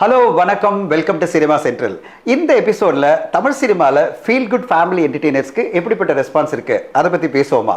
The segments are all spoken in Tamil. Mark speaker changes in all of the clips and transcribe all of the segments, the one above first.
Speaker 1: ஹலோ வணக்கம். வெல்கம் டு சினிமா சென்ட்ரல் இந்த எபிசோட்ல தமிழ் சினிமாவில் ஃபீல் குட் ஃபேமிலி என்டர்டெய்னர்ஸ்க்கு எப்படிப்பட்ட ரெஸ்பான்ஸ் இருக்கு? அதை பத்தி பேசுவோமா?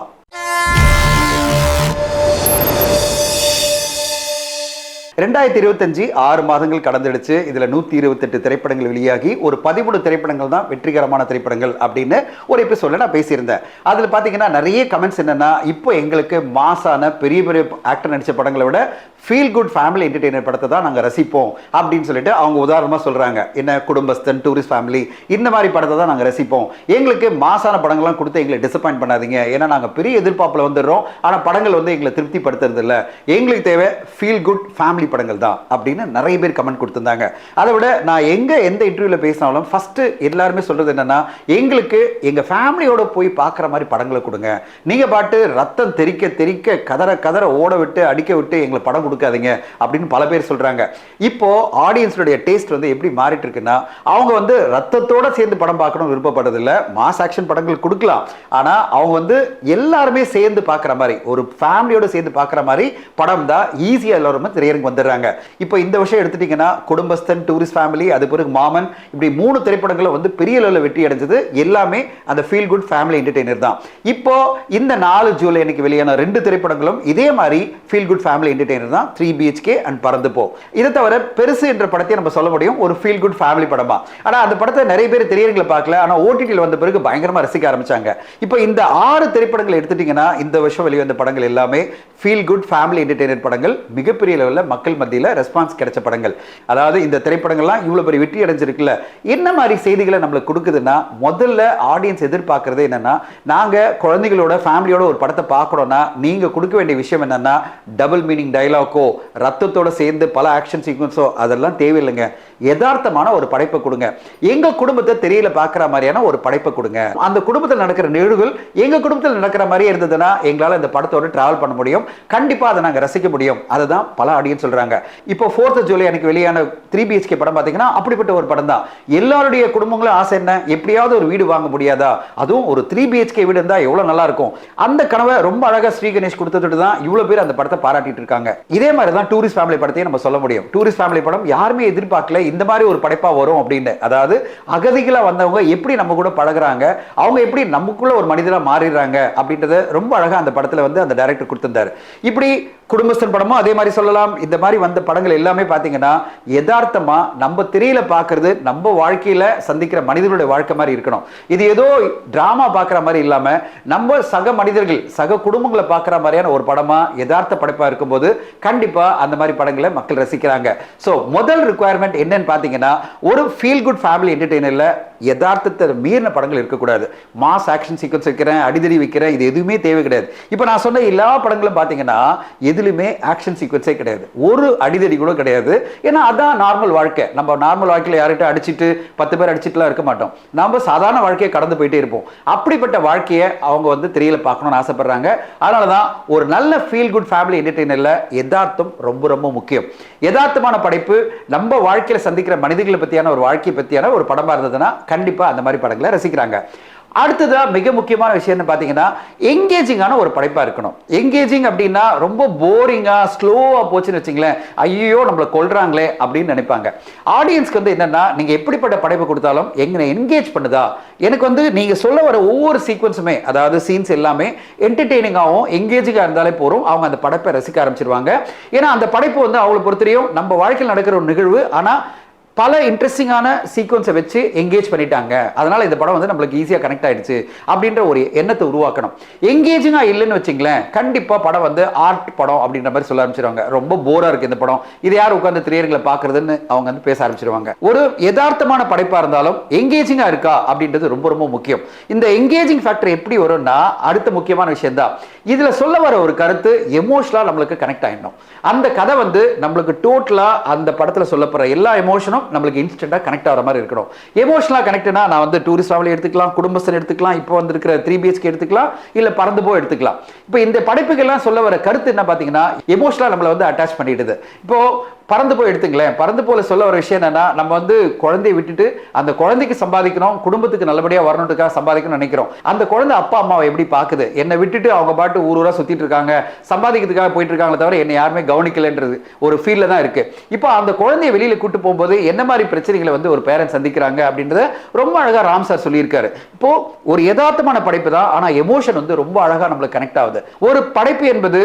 Speaker 1: ரெண்டாயிரத்தி இருபத்தஞ்சு ஆறு மாதங்கள் கடந்துடுச்சு. இதில் நூற்றி இருபத்தெட்டு திரைப்படங்கள் வெளியாகி ஒரு பதிமூணு திரைப்படங்கள் தான் வெற்றிகரமான திரைப்படங்கள் அப்படின்னு ஒரு எபிசோடில் நான் பேசியிருந்தேன். அதில் பார்த்தீங்கன்னா நிறைய கமெண்ட்ஸ் என்னென்னா இப்போ எங்களுக்கு மாசான பெரிய பெரிய ஆக்டர் நடித்த படங்களை விட ஃபீல் குட் ஃபேமிலி என்டர்டெய்னர் படத்தை தான் நாங்கள் ரசிப்போம் அப்படின்னு சொல்லிட்டு அவங்க உதாரணமாக சொல்கிறாங்க என்ன குடும்பஸ்தன் டூரிஸ்ட் ஃபேமிலி இந்த மாதிரி படத்தை தான் நாங்கள் ரசிப்போம். எங்களுக்கு மாசான படங்கள்லாம் கொடுத்து எங்களை டிசப்பாயின்ட் பண்ணாதீங்க. ஏன்னா நாங்கள் பெரிய எதிர்பார்ப்பில் வந்துடுறோம். ஆனால் படங்கள் வந்து எங்களை திருப்திப்படுத்துறது இல்லை எங்களுக்கு தேவை ஃபீல் குட் ஃபேமிலி படங்கள் தான் அப்படின்னு நிறைய பேர் கமெண்ட் கொடுத்துருந்தாங்க. அதை விட நான் எங்கே எந்த இன்டர்வியூவில் பேசினாலும் ஃபஸ்ட்டு எல்லாருமே சொல்கிறது என்னென்னா எங்களுக்கு எங்கள் ஃபேமிலியோட போய் பார்க்குற மாதிரி படங்களை கொடுங்க. நீங்கள் பாட்டு ரத்தம் தெறிக்க தெறிக்க கதற கதற ஓட விட்டு அடிக்க விட்டு எங்களை படம் கொடுக்காதீங்க அப்படின்னு பல பேர் சொல்றாங்க. இப்போ ஆடியன்ஸுடைய டேஸ்ட் வந்து எப்படி மாறிட்டு இருக்குன்னா அவங்க வந்து ரத்தத்தோட சேர்ந்து படம் பார்க்கணும் விருப்பப்படுறதில்ல. மாஸ் ஆக்ஷன் படங்கள் கொடுக்கலாம். ஆனா அவங்க வந்து எல்லாருமே சேர்ந்து பார்க்குற மாதிரி ஒரு ஃபேமிலியோட சேர்ந்து பார்க்குற மாதிரி படம் தான் ஈஸியா எல்லாருமே திரையரங்கு வந்து வந்துடுறாங்க. இப்போ இந்த விஷயம் எடுத்துட்டீங்கன்னா குடும்பஸ்தன் டூரிஸ்ட் ஃபேமிலி அது பிறகு மாமன் இப்படி மூணு திரைப்படங்களும் வந்து பெரிய அளவில் வெற்றி அடைஞ்சது. எல்லாமே அந்த ஃபீல் குட் ஃபேமிலி என்டர்டெய்னர் தான். இப்போ இந்த நாலு ஜூலை அன்னைக்கு வெளியான ரெண்டு திரைப்படங்களும் இதே மாதிரி ஃபீல் குட் ஃபேமிலி என்டர்டெய்னர் தான். Three BHK and Parandhu Po. இதை தவிர பெருசு என்ற படத்தை நம்ம சொல்ல முடியும். ஒரு ஃபீல் குட் ஃபேமிலி படமா. ஆனால் அந்த படத்தை நிறைய பேர் திரையரங்களை பார்க்கல. ஆனால் ஓடிடியில் வந்த பிறகு பயங்கரமாக ரசிக்க ஆரம்பிச்சாங்க. இப்போ இந்த ஆறு திரைப்படங்கள் எடுத்துட்டிங்கன்னா இந்த வருஷம் வெளிவந்த படங்கள் எல்லாமே ஃபீல் குட் ஃபேமிலி என்டர்டெய்னர் படங்கள் மிகப்பெரிய லெவலில் மக்கள் மத்தியில் ரெஸ்பான்ஸ் கிடைச்ச படங்கள். அதாவது இந்த திரைப்படங்கள்லாம் இவ்வளோ பெரிய வெற்றி அடைஞ்சிருக்குல்ல. என்ன மாதிரி செய்திகளை நம்மளுக்கு கொடுக்குதுன்னா முதல்ல ஆடியன்ஸ் எதிர்பார்க்கறது என்னன்னா நாங்க குழந்தைகளோட ஃபேமிலியோட ஒரு படத்தை பார்க்கறோம்னா நீங்க கொடுக்க வேண்டிய விஷயம் என்னென்னா டபுள் மீனிங் டைலாக்கோ ரத்தத்தோட சேர்ந்து பல ஆக்ஷன் சீக்வன்ஸோ அதெல்லாம் தேவையில்லைங்க. யதார்த்தமான ஒரு படைப்பை கொடுங்க. எங்க குடும்பத்தை தெரியல பார்க்குற மாதிரியான ஒரு படைப்பை கொடுங்க. அந்த குடும்பத்தில் நடக்கிற நிகழ்வுகள் எங்க குடும்பத்தில் நடக்கிற மாதிரி இருந்ததுன்னா எங்களால் இந்த படத்தோடு ட்ராவல் பண்ண முடியும். கண்டிப்பா அதை நாங்கள் ரசிக்க முடியும். அதுதான் பல ஆடியன்ஸ் சொல்றாங்க. இப்போ ஃபோர்த் ஜூலை எனக்கு வெளியான த்ரீ பிஹெச்கே படம் பார்த்தீங்கன்னா அப்படிப்பட்ட ஒரு படம் தான். எல்லாருடைய குடும்பங்களும் ஆசை என்ன? எப்படியாவது ஒரு வீடு வாங்க முடியாதா? அதுவும் ஒரு த்ரீ பிஹெச்கே வீடு இருந்தால் எவ்வளோ நல்லா இருக்கும்? அந்த கனவை ரொம்ப அழகாக ஸ்ரீ கணேஷ் கொடுத்துட்டு தான் இவ்வளோ பேர் அந்த படத்தை பாராட்டிட்டு இருக்காங்க. இதே மாதிரி தான் டூரிஸ்ட் ஃபேமிலி படத்தையும் நம்ம சொல்ல முடியும். டூரிஸ்ட் ஃபேமிலி படம் யாருமே எதிர்பார்க்கல இந்த மாதிரி ஒரு படைப்பாக வரும் அப்படின்னு. அதாவது அகதிகளாக வந்தவங்க எப்படி நம்ம கூட பழகுறாங்க? அவங்க எப்படி நமக்குள்ள ஒரு மனிதராக மாறிடுறாங்க? அப்படின்றத ரொம்ப அழகாக அந்த படத்தில் வந்து அந்த டைரக்டர் கொடுத்திருந்தாரு. இப்படி குடும்பஸ்தன் படமும் அதே மாதிரி சொல்லலாம். இந்த மாதிரி வந்த படங்கள் எல்லாமே பார்த்தீங்கன்னா யதார்த்தமாக நம்ம திரையில பார்க்கறது நம்ம வாழ்க்கையில சந்திக்கிற மனிதர்களுடைய வாழ்க்கை மாதிரி இருக்கணும். இது ஏதோ டிராமா பார்க்குற மாதிரி இல்லாம நம்ம சக மனிதர்கள் சக குடும்பங்களை பார்க்குற மாதிரியான ஒரு படமா யதார்த்த படைப்பா இருக்கும்போது கண்டிப்பா அந்த மாதிரி படங்களை மக்கள் ரசிக்கிறாங்க. ஸோ முதல் ரிக்குவயர்மெண்ட் என்னன்னு பார்த்தீங்கன்னா ஒரு ஃபீல் குட் ஃபேமிலி என்டர்டெய்னரில் யதார்த்தத்தை மீறின படங்கள் இருக்கக்கூடாது. மாஸ் ஆக்ஷன் சீக்வன்ஸ் வைக்கிறேன் அடிதடி வைக்கிறேன் இது எதுவுமே தேவை கிடையாது. இப்போ நான் சொன்ன எல்லா படங்களும் பார்த்தீங்கன்னா எதுலையுமே ஆக்ஷன் சீக்வன்ஸே கிடையாது. ஒரு அடிதடி கூட கிடையாது. ஏன்னா அதான் நார்மல் வாழ்க்கை. நம்ம நார்மல் வாழ்க்கையில் யார்கிட்ட அடிச்சிட்டு பத்து பேர் அடிச்சிட்டுலாம் இருக்க மாட்டோம். நம்ம சாதாரண வாழ்க்கையை கடந்து போயிட்டே இருப்போம். அப்படிப்பட்ட வாழ்க்கையை அவங்க வந்து திரையில் பார்க்கணும்னு ஆசைப்படுறாங்க. அதனால தான் ஒரு நல்ல ஃபீல் குட் ஃபேமிலி என்டர்டெய்னரில் யதார்த்தம் ரொம்ப ரொம்ப முக்கியம். யதார்த்தமான படைப்பு நம்ம வாழ்க்கையில் சந்திக்கிற மனிதர்களை பற்றியான ஒரு வாழ்க்கையை பற்றியான ஒரு படமாக இருந்ததுன்னா கண்டிப்பாக அந்த மாதிரி படங்களை ரசிக்கிறாங்க. அடுத்ததாக மிக முக்கியமான விஷயம்னு பார்த்தீங்கன்னா எங்கேஜிங்கான ஒரு படைப்பாக இருக்கணும். எங்கேஜிங் அப்படின்னா ரொம்ப போரிங்காக ஸ்லோவாக போச்சுன்னு வச்சுங்களேன். ஐயோ நம்மளை கொள்றாங்களே அப்படின்னு நினைப்பாங்க. ஆடியன்ஸ்க்கு வந்து என்னென்னா நீங்கள் எப்படிப்பட்ட படைப்பு கொடுத்தாலும் எங்களை என்கேஜ் பண்ணுதா? எனக்கு வந்து நீங்கள் சொல்ல வர ஒவ்வொரு சீக்வன்ஸுமே அதாவது சீன்ஸ் எல்லாமே என்டர்டெய்னிங்காகவும் எங்கேஜிங்காக இருந்தாலே போகிறோம் அவங்க அந்த படைப்பை ரசிக்க ஆரம்பிச்சிருவாங்க. ஏன்னா அந்த படைப்பு வந்து அவங்களை பொறுத்தவரையும் நம்ம வாழ்க்கையில் நடக்கிற ஒரு நிகழ்வு. ஆனால் பல இன்ட்ரெஸ்டிங்கான சீக்வன்ஸை வச்சு எங்கேஜ் பண்ணிட்டாங்க. அதனால இந்த படம் வந்து நம்மளுக்கு ஈஸியாக கனெக்ட் ஆயிடுச்சு அப்படின்ற ஒரு எண்ணத்தை உருவாக்கணும். எங்கேஜிங்காக இல்லைன்னு வச்சிங்களேன் கண்டிப்பாக படம் வந்து ஆர்ட் படம் அப்படின்ற மாதிரி சொல்ல ஆரம்பிச்சிருவாங்க. ரொம்ப போராக இருக்குது இந்த படம். இது யார் உட்காந்து திரையரங்களை பார்க்குறதுன்னு அவங்க வந்து பேச ஆரம்பிச்சிருவாங்க. ஒரு யதார்த்தமான படைப்பாக இருந்தாலும் எங்கேஜிங்காக இருக்கா அப்படின்றது ரொம்ப ரொம்ப முக்கியம். இந்த எங்கேஜிங் ஃபேக்டர் எப்படி வரும்னா அடுத்த முக்கியமான விஷயம் தான் இதில் சொல்ல வர ஒரு கருத்து எமோஷனலாக நம்மளுக்கு கனெக்ட் ஆகிடணும் அந்த கதை வந்து நம்மளுக்கு டோட்டலாக அந்த படத்தில் சொல்லப்படுற எல்லா எமோஷனும் நம்மளுக்கு இன்ஸ்டன்ட்டாக கனெக்ட் ஆகிற மாதிரி இருக்கணும். எமோஷனலாக கனெக்ட்னா நான் வந்து டூரிஸ்ட் ஃபேமிலி எடுத்துக்கலாம் குடும்பஸ்தன் எடுத்துக்கலாம் இப்போ வந்திருக்கிற த்ரீ பிஹெச்கே எடுத்துக்கலாம் இல்லை பறந்து போ எடுத்துக்கலாம். இப்போ இந்த படைப்புகள்லாம் சொல்ல வர கருத்து என்ன பார்த்தீங்கன்னா எமோஷனலாக நம்மளை வந்து அட்டாச் பண்ணிடுது. இப்போ பறந்து போய் எடுத்துங்களேன். பறந்து போல சொல்ல ஒரு விஷயம் என்னன்னா நம்ம வந்து குழந்தையை விட்டுட்டு அந்த குழந்தைக்கு சம்பாதிக்கணும் குடும்பத்துக்கு நல்லபடியா வரணுன்றதுக்காக சம்பாதிக்கணும்னு நினைக்கிறோம். அந்த குழந்தை அப்பா அம்மாவை எப்படி பாக்குது என்னை விட்டுட்டு அவங்க பாட்டு ஊர் ஊரா சுத்திட்டு இருக்காங்க. சம்பாதிக்கிறதுக்காக போயிட்டு இருக்காங்களே தவிர என்னை யாருமே கவனிக்கலைன்றது ஒரு ஃபீல்ல தான் இருக்கு. இப்போ அந்த குழந்தைய வெளியில கூட்டு போகும்போது என்ன மாதிரி பிரச்சனைகளை வந்து ஒரு பேரண்ட் சந்திக்கிறாங்க அப்படின்றத ரொம்ப அழகா ராம் சார் சொல்லியிருக்காரு. இப்போ ஒரு யதார்த்தமான படைப்பு தான் ஆனா எமோஷன் வந்து ரொம்ப அழகா நம்மளுக்கு கனெக்ட் ஆகுது. ஒரு படைப்பு என்பது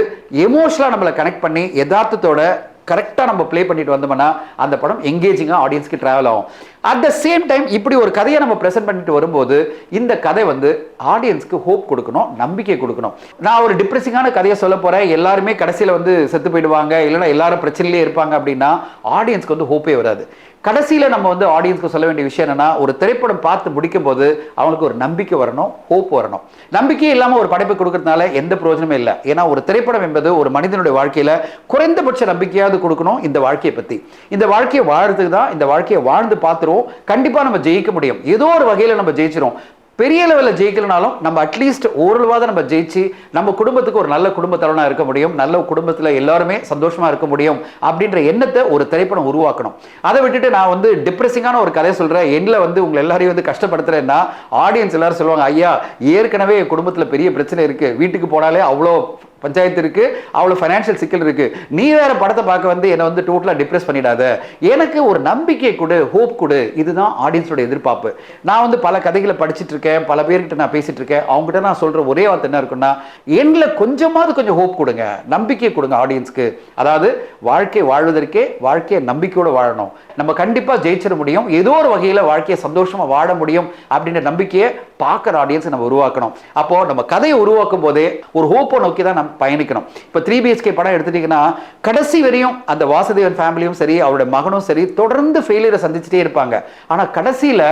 Speaker 1: எமோஷனாக நம்மளை கனெக்ட் பண்ணி யதார்த்தத்தோட கரெக்டாக நம்ம ப்ளே பண்ணிட்டு வந்தோம்னா அந்த படம் எங்கேஜிங்காக ஆடியன்ஸ்க்கு ட்ராவல் ஆகும். அட் த சேம் டைம் இப்படி ஒரு கதையை நம்ம ப்ரெசென்ட் பண்ணிட்டு வரும்போது இந்த கதை வந்து ஆடியன்ஸ்க்கு ஹோப் கொடுக்கணும் நம்பிக்கை கொடுக்கணும். நான் ஒரு டிப்ரெசிங்கான கதையை சொல்ல போகிறேன் எல்லாருமே கடைசியில் வந்து செத்து போயிடுவாங்க. இல்லைன்னா எல்லாரும் பிரச்சனையிலே இருப்பாங்க அப்படின்னா ஆடியன்ஸ்க்கு வந்து ஹோப்பே வராது. கடைசியில் நம்ம வந்து ஆடியன்ஸ்க்கு சொல்ல வேண்டிய விஷயம் என்னன்னா ஒரு திரைப்படம் பார்த்து முடிக்கும் போது அவங்களுக்கு ஒரு நம்பிக்கை வரணும் ஹோப் வரணும். நம்பிக்கையே இல்லாமல் ஒரு படைப்பு கொடுக்கறதுனால எந்த பிரயோஜனமே இல்லை. ஏன்னா ஒரு திரைப்படம் என்பது ஒரு மனிதனுடைய வாழ்க்கையில குறைந்தபட்ச நம்பிக்கையாவது கொடுக்கணும் இந்த வாழ்க்கையை பத்தி. இந்த வாழ்க்கையை வாழ்றதுக்கு தான் இந்த வாழ்க்கையை வாழ்ந்து பார்த்துருவோம். கண்டிப்பா நம்ம ஜெயிக்க முடியும். ஏதோ ஒரு வகையில நம்ம ஜெயிச்சிரும். பெரிய லெவலில் ஜெயிக்கலனாலும் நம்ம அட்லீஸ்ட் ஓரளவாக நம்ம ஜெயிச்சு நம்ம குடும்பத்துக்கு ஒரு நல்ல குடும்ப தலைவனாக இருக்க முடியும். நல்ல குடும்பத்தில் எல்லாருமே சந்தோஷமாக இருக்க முடியும் அப்படின்ற எண்ணத்தை ஒரு திரைப்படம் உருவாக்கணும். அதை விட்டுட்டு நான் வந்து டிப்ரெசிங்கான ஒரு கதையை சொல்கிறேன் எண்ணில் வந்து உங்களை எல்லாரையும் வந்து கஷ்டப்படுத்துறேன்னா ஆடியன்ஸ் எல்லாரும் சொல்லுவாங்க ஐயா ஏற்கனவே குடும்பத்தில் பெரிய பிரச்சனை இருக்குது வீட்டுக்கு போனாலே அவ்வளோ பஞ்சாயத்து இருக்கு அவ்வளோ ஃபைனான்ஷியல் சிக்கல் இருக்கு. நீ வேற படத்தை பார்க்க வந்து என்னை வந்து டோட்டலாக டிப்ரெஸ் பண்ணிடாத. எனக்கு ஒரு நம்பிக்கை கொடு ஹோப் கொடு. இதுதான் ஆடியன்ஸோட எதிர்பார்ப்பு. நான் வந்து பல கதைகளை படிச்சுட்டு இருக்கேன் பல பேர்கிட்ட நான் பேசிட்டு இருக்கேன். அவங்ககிட்ட நான் சொல்ற ஒரே வார்த்தை என்ன இருக்குன்னா எண்ணில் கொஞ்சமாவது கொஞ்சம் ஹோப் கொடுங்க. நம்பிக்கை கொடுங்க ஆடியன்ஸ்க்கு அதாவது வாழ்க்கை வாழ்வதற்கே வாழ்க்கையை நம்பிக்கையோட வாழணும். நம்ம கண்டிப்பா ஜெயிச்சிட முடியும். ஏதோ ஒரு வகையில வாழ்க்கையை சந்தோஷமா வாழ முடியும் அப்படின்ற நம்பிக்கையை பார்க்குற ஆடியன்ஸ் நம்ம உருவாக்கணும். அப்போ நம்ம கதையை உருவாக்கும் போதே ஒரு ஹோப்பை நோக்கி தான் நம்ம பயணிக்கணும். இப்போ த்ரீ பிஹெச்கே படம் எடுத்துட்டீங்கன்னா கடைசி வரையும் அந்த வாசுதேவன் ஃபேமிலியும் சரி அவருடைய மகனும் சரி தொடர்ந்து ஃபெயிலியரை சந்திச்சுட்டே இருப்பாங்க. ஆனால் கடைசியில்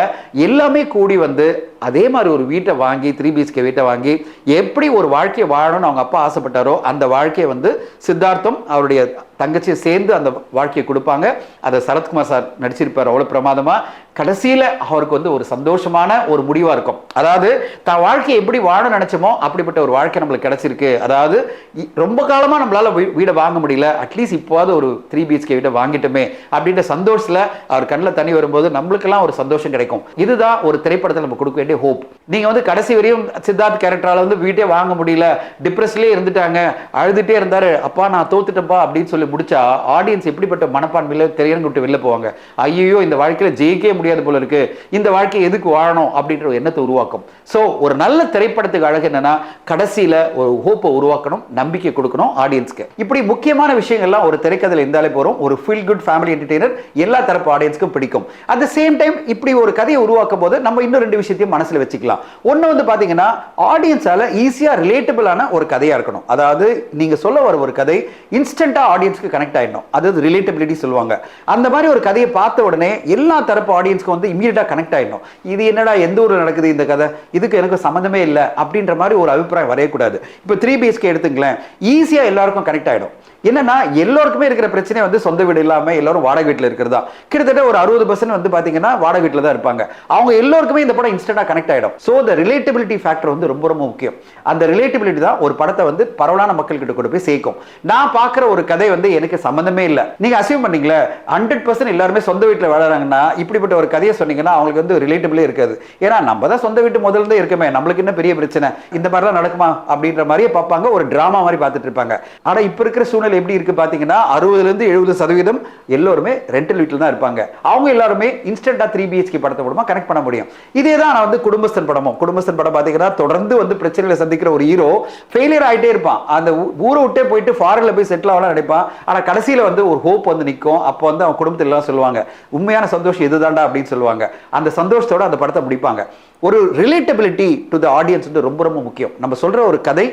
Speaker 1: எல்லாமே கூடி வந்து அதே மாதிரி ஒரு வீட்டை வாங்கி த்ரீ பிஹெச்கே வீட்டை வாங்கி எப்படி ஒரு வாழ்க்கையை வாழணும்னு அவங்க அப்பா ஆசைப்பட்டாரோ அந்த வாழ்க்கையை வந்து சித்தார்த்தம் அவருடைய தங்கச்சியை சேர்ந்து அந்த வாழ்க்கையை கொடுப்பாங்க. அதை சரத்குமார் சார் நடிச்சிருப்பார். அவ்வளோ பிரமாதமாக கடைசியில் அவருக்கு வந்து ஒரு சந்தோஷமான ஒரு முடிவாக இருக்கும். அதாவது தான் வாழ்க்கையை எப்படி வாழ நினைச்சோமோ அப்படிப்பட்ட ஒரு வாழ்க்கை நம்மளுக்கு கிடச்சிருக்கு. அதாவது இ- ரொம்ப காலமாக நம்மளால் வீ- வீடை வாங்க முடியல. அட்லீஸ்ட் இப்போவாது ஒரு த்ரீ பிஹெச்கே வீட்டை வாங்கிட்டோமே. அப்படின்ற சந்தோஷத்தில் அவர் கண்ணில் தண்ணி வரும்போது நம்மளுக்கெல்லாம் ஒரு சந்தோஷம் கிடைக்கும். இதுதான் ஒரு திரைப்படத்தில் நம்ம கொடுக்க வேண்டிய ஹோப் நீங்கள் வந்து கடைசி வரையும் சித்தார்த் கேரக்டரால் வந்து வீட்டே வாங்க முடியல. டிப்ரெஸ்லேயே இருந்துட்டாங்க. அழுதுகிட்டே இருந்தார். அப்பா நான் தோத்துட்டேன்ப்பா அப்படின்னு சொல்லி முடிச்சா ஆடியன்ஸ் எப்படிப்பட்ட மனப்பான்மையில திரையரங்கு விட்டு வெளில போவாங்க? ஐயோ இந்த வாழ்க்கையில ஜெயிக்கவே முடியாது போல இருக்கு. இந்த வாழ்க்கையை எதுக்கு வாழணும் அப்படின்ற ஒரு எண்ணத்தை உருவாக்கும். ஸோ ஒரு நல்ல திரைப்படத்துக்கு அழகு என்னன்னா கடைசியில ஒரு ஹோப்பை உருவாக்கணும் நம்பிக்கை கொடுக்கணும் ஆடியன்ஸ்க்கு இப்படி முக்கியமான விஷயங்கள்லாம் ஒரு திரைக்கதையில் இருந்தாலே போறோம் ஒரு ஃபீல் குட் ஃபேமிலி என்டர்டெய்னர் எல்லா தரப்பு ஆடியன்ஸ்க்கும் பிடிக்கும். அட் த சேம் டைம் இப்படி ஒரு கதையை உருவாக்கும் போது நம்ம இன்னும் ரெண்டு விஷயத்தையும் மனசுல வச்சுக்கலாம். ஒண்ணு வந்து பாத்தீங்கன்னா ஆடியன்ஸால ஈஸியா ரிலேட்டபிளான ஒரு கதையா இருக்கணும். அதாவது நீங்க சொல்ல வர ஒரு கதை இன்ஸ்டன்டா ஆடியன்ஸ்க்கு கனெக்ட் ஆயிடணும். அதாவது ரிலேட்டபிலிட்டி சொல்லுவாங்க. அந்த மாதிரி ஒரு கதையை பார்த்த உடனே எல்லா தரப்பு ஆடியன்ஸ்க்கு வந்து இமீடியட்டாக கனெக்ட் ஆயிடணும். இது என்னடா எந்த ஊரில் நடக்குது இந்த கதை? இதுக்கு எனக்கு சம்மந்தமே இல்லை அப்படின்ற மாதிரி ஒரு அபிப்பிராயம் வரையக்கூடாது இப்போ த்ரீ பிஎஸ்கே எடுத்துங்களேன். ஈஸியா எல்லாருக்கும் கனெக்ட் ஆகிடும் என்னன்னா எல்லாருக்குமே இருக்கிற பிரச்சனை வந்து சொந்த வீடு இல்லாம எல்லாரும் வாடகை வீட்டில் இருக்கிறதா? கிட்டத்தட்ட ஒரு அறுபது பர்சன்ட் வந்து பாத்தீங்கன்னா வாடகை வீட்டில் தான் இருப்பாங்க. அவங்க எல்லாருக்குமே இந்த படம் இன்ஸ்டன்டா கனெக்ட் ஆயிடும். ஸோ இந்த ரிலேட்டபிலிட்டி ஃபேக்டர் வந்து ரொம்ப ரொம்ப முக்கியம். அந்த ரிலேட்டபிலிட்டி தான் ஒரு படத்தை வந்து பரவலான மக்கள் கிட்ட கொண்டு போய் சேர்க்கும். நான் பார்க்குற ஒரு கதை வந்து எனக்கு சம்மந்தமே இல்லை. நீங்க அசியூம் பண்ணீங்களே ஹண்ட்ரட் பர்சன்ட் எல்லாருமே சொந்த வீட்டில் வளர்றாங்கன்னா இப்படிப்பட்ட ஒரு கதையை சொன்னீங்கன்னா அவங்களுக்கு வந்து ரிலேட்டபிளே இருக்காது. ஏன்னா நம்ம தான் சொந்த வீட்டு முதல்ல இருந்தே இருக்கமே நம்மளுக்கு என்ன பெரிய பிரச்சனை? இந்த மாதிரிலாம் நடக்குமா? அப்படின்ற மாதிரியே பார்ப்பாங்க ஒரு டிராமா மாதிரி பார்த்துட்டு இருப்பாங்க. ஆனால் இப்போ இருக்கிற சூழ்நிலை எப்படி இருக்கு பார்த்தீங்கன்னா அறுபதுல இருந்து எழுபது சதவீதம் எல்லோருமே ரெண்டல் வீட்டில் தான் இருப்பாங்க. அவங்க எல்லாருமே இன்ஸ்டன்ட்டாக த்ரீ பிஹெச்கே படத்தை மூலமா கனெக்ட் பண்ண முடியும். இதே தான் நான் வந்து குடும்பஸ்தன் படமும். குடும்பஸ்தன் படம் பார்த்தீங்கன்னா தொடர்ந்து வந்து பிரச்சனைகளை சந்திக்கிற ஒரு ஹீரோ ஃபெயிலியர் ஆகிட்டே இருப்பான். அந்த ஊரை விட்டே போயிட்டு ஃபாரினில் போய் செட்டில் ஆகலாம் நினைப்பான். ஆனா கடைசியில வந்து ஒரு ஹோப் வந்து நிற்கும் அப்போ வந்து அவன் குடும்பத்தில் எல்லாம் சொல்லுவாங்க உண்மையான சந்தோஷம் இதுதான்டா அப்படின்னு சொல்லுவாங்க. அந்த சந்தோஷத்தோட அந்த படத்தை முடிப்பாங்க. ஒரு ரிலேட்டபிலிட்டி டு த ஆடியன்ஸ் வந்து ரொம்ப ரொம்ப முக்கியம். நம்ம சொல்ற ஒரு கதை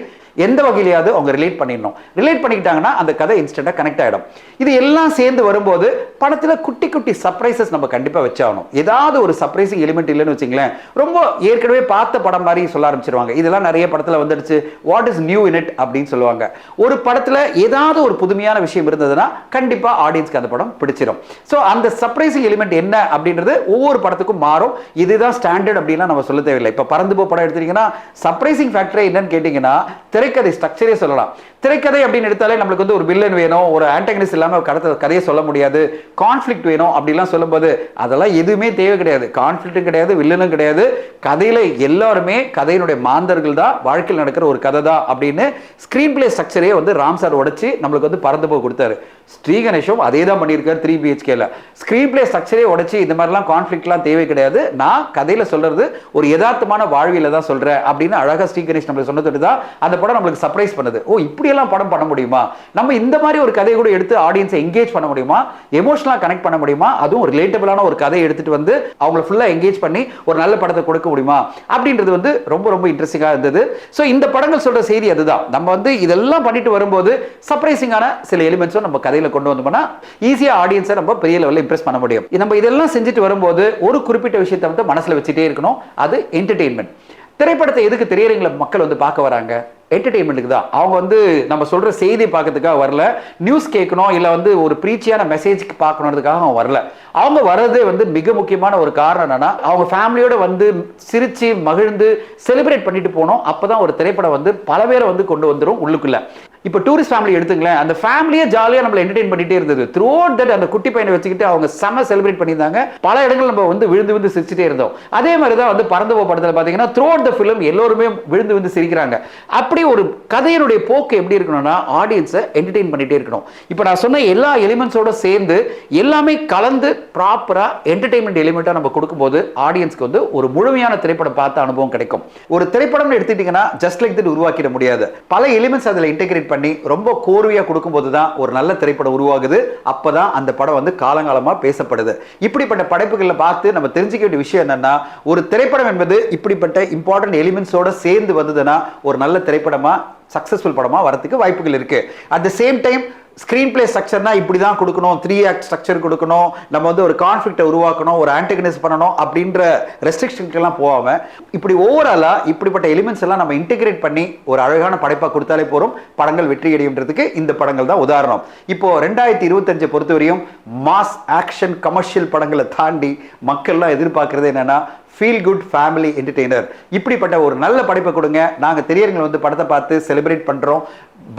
Speaker 1: எந்த வகையிலையாவது அவங்க ரிலேட் பண்ணிடணும். ரிலேட் பண்ணிக்கிட்டாங்கன்னா அந்த கதை இன்ஸ்டண்ட்டாக கனெக்ட் ஆகிடும் இது எல்லாம் சேர்ந்து வரும்போது படத்தில் குட்டி குட்டி சர்ப்ரைசஸ் நம்ம கண்டிப்பாக வச்சாகணும். ஏதாவது ஒரு சர்ப்ரைசிங் எலிமெண்ட் இல்லைன்னு வச்சுங்களேன். ரொம்ப ஏற்கனவே பார்த்த படம் மாதிரி சொல்ல ஆரம்பிச்சிருவாங்க. இதெல்லாம் நிறைய படத்தில் வந்துடுச்சு. What is new in it அப்படின்னு சொல்லுவாங்க. ஒரு படத்தில் ஏதாவது ஒரு புதுமையான விஷயம் இருந்ததுன்னா கண்டிப்பாக ஆடியன்ஸ்க்கு அந்த படம் பிடிச்சிடும் ஸோ அந்த சர்ப்ரைசிங் எலிமெண்ட் என்ன அப்படின்றது ஒவ்வொரு படத்துக்கும் மாறும். இதுதான் ஸ்டாண்டர்ட் அப்படின்லாம் நம்ம சொல்ல தேவையில்லை. இப்போ பறந்து போ படம் எடுத்தீங்கன்னா சர்ப்ரைசிங் ஃபேக்டரே என்னன்னு கேட்டிங்கன்னா திரைக்கதை ஸ்ட்ரக்சரே சொல்லலாம். திரைக்கதை அப்படின்னு எடுத்தாலே நம்மளுக்கு வந்து ஒரு வில்லன் வேணும் ஒரு ஆன்டகனிஸ்ட் இல்லாமல் கடத்த கதையை சொல்ல முடியாது. கான்ஃப்ளிக்ட் வேணும் அப்படிலாம் சொல்லும்போது அதெல்லாம் எதுவுமே தேவை கிடையாது. கான்ஃப்ளிக்ட்டும் கிடையாது வில்லனும் கிடையாது. கதையில் எல்லாருமே கதையினுடைய மாந்தர்கள் தான் வாழ்க்கையில் நடக்கிற ஒரு கதை தான் அப்படின்னு ஸ்க்ரீன் பிளே ஸ்ட்ரக்சரே வந்து ராம் சார் உடச்சி நம்மளுக்கு வந்து பறந்து போக கொடுத்தாரு. ஸ்ரீ கணேஷும் அதே தான் பண்ணியிருக்காரு த்ரீ பிஹெச்கேல ஸ்க்ரீன் பிளே ஸ்ட்ரக்சரே உடச்சி இந்த மாதிரிலாம் கான்ஃப்ளிக்ட்லாம் தேவை கிடையாது. நான் கதையில் சொல்கிறது ஒரு யதார்த்தமான வாழ்வியில் தான் சொல்கிறேன் அப்படின்னு அழகா ஸ்ரீ கணேஷ் நம்மளுக்கு சொன்னதுட்டு தான் அந்த படம் நம்மளுக்கு சர்ப்ரைஸ் பண்ணுது. ஓ இப்படியெல்லாம் படம் பண்ண முடியுமா? நம்ம இந்த மாதிரி ஒரு கதையை கூட எடுத்து ஆடியன்ஸை எங்கேஜ் பண்ண முடியுமா? எமோஷனலாக கனெக்ட் பண்ண முடியுமா? அதுவும் ஒரு ரிலேட்டபிளான ஒரு கதையை எடுத்துட்டு வந்து அவங்கள ஃபுல்லாக எங்கேஜ் பண்ணி ஒரு நல்ல படத்தை கொடுக்க முடியுமா? அப்படின்றது வந்து ரொம்ப ரொம்ப இன்ட்ரெஸ்டிங்காக இருந்தது. ஸோ இந்த படங்கள் சொல்ற செய்தி அதுதான். நம்ம வந்து இதெல்லாம் பண்ணிட்டு வரும்போது சர்ப்ரைசிங்கான சில எலிமெண்ட்ஸும் நம்ம கதையில் கொண்டு வந்தோம்னா ஈஸியாக ஆடியன்ஸை நம்ம பெரிய லெவலில் இம்ப்ரெஸ் பண்ண முடியும். நம்ம இதெல்லாம் செஞ்சுட்டு வரும்போது ஒரு குறிப்பிட்ட விஷயத்தை வந்து மனசுல வச்சுட்டே இருக்கணும். அது என்டர்டெயின்மெண்ட் திரைப்படத்தை எதுக்கு திரையரங்கில் மக்கள் வந்து பார்க்க வராங்க? என்டர்டெயின்மெண்ட்டுக்கு தான். அவங்க வந்து நம்ம சொல்கிற செய்தி பார்க்கறதுக்காக வரல. நியூஸ் கேட்கணும் இல்லை வந்து ஒரு பிரீச்சியான மெசேஜ்க்கு பார்க்கணுன்றதுக்காக அவங்க வரல. அவங்க வர்றதே வந்து மிக முக்கியமான ஒரு காரணம் என்னன்னா அவங்க ஃபேமிலியோட வந்து சிரிச்சு மகிழ்ந்து செலிப்ரேட் பண்ணிட்டு போனோம். அப்பதான் ஒரு திரைப்படம் வந்து பல பேரை வந்து கொண்டு வந்துடும் உள்ளுக்குள்ள. இப்போ டூரிஸ்ட் ஃபேமிலி எடுத்துங்களேன். அந்த ஃபேமிலியே ஜாலியாக நம்மளை என்டர்டெயின் பண்ணிட்டே இருந்தது. த்ரூ தட் அந்த குட்டி பையனை வச்சுக்கிட்டு அவங்க செம செலிப்ரேட் பண்ணியிருந்தாங்க. பல இடங்கள் நம்ம வந்து விழுந்து விழுந்து சிரிச்சுட்டே இருந்தோம். அதே மாதிரி தான் வந்து பறந்து போ படத்தில் பார்த்தீங்கன்னா த்ரூ த ஃபிலிம் எல்லோருமே விழுந்து விழுந்து சிரிக்கிறாங்க. அப்படி ஒரு கதையினுடைய போக்கு எப்படி இருக்கணும்னா ஆடியன்ஸை என்டர்டைன் பண்ணிட்டே இருக்கணும். இப்போ நான் சொன்ன எல்லா எலிமெண்ட்ஸோட சேர்ந்து எல்லாமே கலந்து ப்ராப்பராக என்டர்டெயின்மெண்ட் எலிமெண்ட்டாக நம்ம கொடுக்கும்போது ஆடியன்ஸ்க்கு வந்து ஒரு முழுமையான திரைப்படம் பார்த்த அனுபவம் கிடைக்கும். ஒரு திரைப்படம்னு எடுத்துக்கிட்டிங்கன்னா ஜஸ்ட் லைக் திட் உருவாக்கிட முடியாது. பல எலிமெண்ட்ஸ் அதில் இன்டெகிரேட் பண்ணி ரொம்ப கோர்வையாக கொடுக்கும்போது தான் ஒரு நல்ல திரைப்படம் உருவாகுது. அப்பதான் அந்த படம் வந்து காலங்காலமாக பேசப்படுது. இப்படிப்பட்ட படைப்புகளில் பார்த்து நம்ம தெரிஞ்சுக்க வேண்டிய விஷயம் என்னன்னா ஒரு திரைப்படம் என்பது இப்படிப்பட்ட இம்பார்ட்டன்ட் எலிமெண்ட்ஸோட சேர்ந்து வந்ததுன்னா ஒரு நல்ல திரைப்படமாக சக்சஸ்ஃபுல் படமாக வரதுக்கு வாய்ப்புகள் இருக்கு. At the same time screen play ஸ்ட்ரக்சர்னா இப்படி தான் கொடுக்கணும். த்ரீ ஆக்ட் ஸ்ட்ரக்சர் கொடுக்கணும். நம்ம வந்து ஒரு கான்ஃப்ளிக்டை உருவாக்கணும் ஒரு ஆன்டகனைஸ் பண்ணணும் அப்படின்ற ரெஸ்ட்ரிக்ஷனுக்கெல்லாம் போகாம இப்படி ஓவராலாக இப்படிப்பட்ட எலிமெண்ட்ஸ் எல்லாம் நம்ம இன்டிகிரேட் பண்ணி ஒரு அழகான படைப்பாக கொடுத்தாலே போகிறோம் படங்கள் வெற்றி அடையுன்றதுக்கு இந்த படங்கள் தான் உதாரணம். இப்போ ரெண்டாயிரத்தி இருபத்தஞ்சை பொறுத்தவரையும் மாஸ் ஆக்ஷன் கமர்ஷியல் படங்களை தாண்டி மக்கள்லாம் எதிர்பார்க்கறது என்னன்னா ஃபீல் குட் ஃபேமிலி என்டர்டெய்னர் இப்படிப்பட்ட ஒரு நல்ல படைப்பை கொடுங்க. நாங்கள் திரையரங்களை வந்து படத்தை பார்த்து செலிப்ரேட் பண்ணுறோம்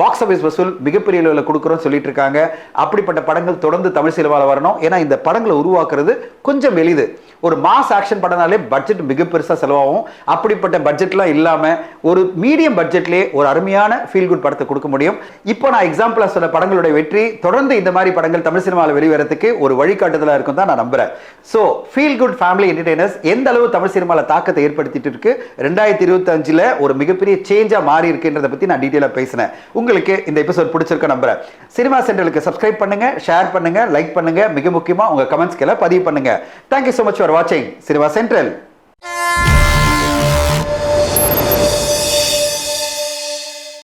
Speaker 1: பாக்ஸ் ஆஃபீஸ் வசூல் மிகப்பெரிய அளவில் கொடுக்குறோம் சொல்லிட்டு இருக்காங்க அப்படிப்பட்ட படங்கள் தொடர்ந்து தமிழ் சினிமாவில் வரணும். ஏன்னா இந்த படங்களை உருவாக்குறது கொஞ்சம் எளிது. ஒரு மாஸ் ஆக்ஷன் படம்னாலே பட்ஜெட் மிக பெருசாக செலவாகும். அப்படிப்பட்ட பட்ஜெட்லாம் இல்லாமல் ஒரு மீடியம் பட்ஜெட்லேயே ஒரு அருமையான ஃபீல் குட் படத்தை கொடுக்க முடியும். இப்போ நான் எக்ஸாம்பிளாக சொன்ன படங்களுடைய வெற்றி தொடர்ந்து இந்த மாதிரி படங்கள் தமிழ் சினிமாவில் வெளிவரத்துக்கு ஒரு வழிகாட்டுதலாக இருக்கும் தான் நான் நம்புறேன். So feel good family entertainers எந்த அளவு தமிழ் சினிமாவில் தாக்கத்தை ஏற்படுத்திட்டு இருக்கு? ரெண்டாயிரத்தி இருபத்தஞ்சில் ஒரு மிகப்பெரிய சேஞ்சாக மாறி இருக்குன்றதை பற்றி நான் டீட்டெயிலாக பேசினேன். உங்களுக்கு இந்த எபிசோட் பிடிச்சிருக்க நம்புறேன். சினிமா சென்டருக்கு சப்ஸ்கிரைப் பண்ணுங்க ஷேர் பண்ணுங்க லைக் பண்ணுங்க. மிக முக்கியமாக உங்க கமெண்ட்ஸ்களை பதிவு பண்ணுங்க. Thank you so much for வாட்சிங் சினிமா சென்ட்ரல்